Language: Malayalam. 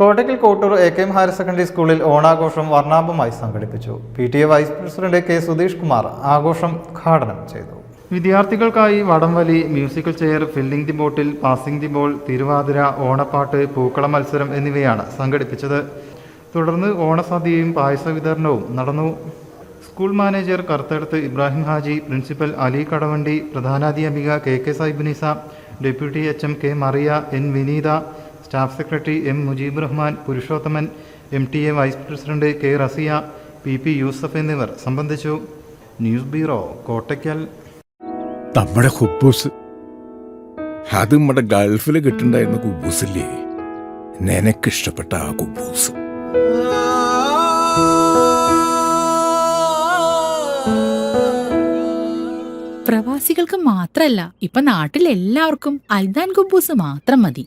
Kottakkal Kottur A K M higher secondary സ്കൂളിൽ ഓണാഘോഷം വർണാഭമായി സംഘടിപ്പിച്ചു. P T A vice president K Sudheesh Kumar ആഘോഷം ഉദ്ഘാടനം ചെയ്തു. വിദ്യാർത്ഥികൾക്കായി വടംവലി musical chair filling the bottle passing the ball Thiruvathira ഓണപ്പാട്ട് പൂക്കള മത്സരം എന്നിവയാണ് സംഘടിപ്പിച്ചത്. തുടർന്ന് ഓണസദ്യയും പായസ വിതരണവും നടന്നു. School manager Karuthadath Ibrahim Haji principal Ali Kadavandi പ്രധാനാധ്യാപിക K K Saibunisa deputy H M K Mariya N Vineetha staff secretary M Mujeeb Rahman Purushothaman M T A vice president K Raziya P P Yousuf എന്നിവർ സംബന്ധിച്ചു. News bureau Kottakkal. നമ്മുടെ ഹുബൂസ്. അത് നമ്മുടെ ഗൾഫിൽ കിട്ടുണ്ടായിരുന്ന കുബൂസില്ലേ? നിനക്കിഷ്ടപ്പെട്ട ആ കുബൂസ്. പ്രവാസികൾക്ക് മാത്രല്ല ഇപ്പൊ നാട്ടിൽ എല്ലാവർക്കും അൽദാൻ കുബൂസ് മാത്രം മതി.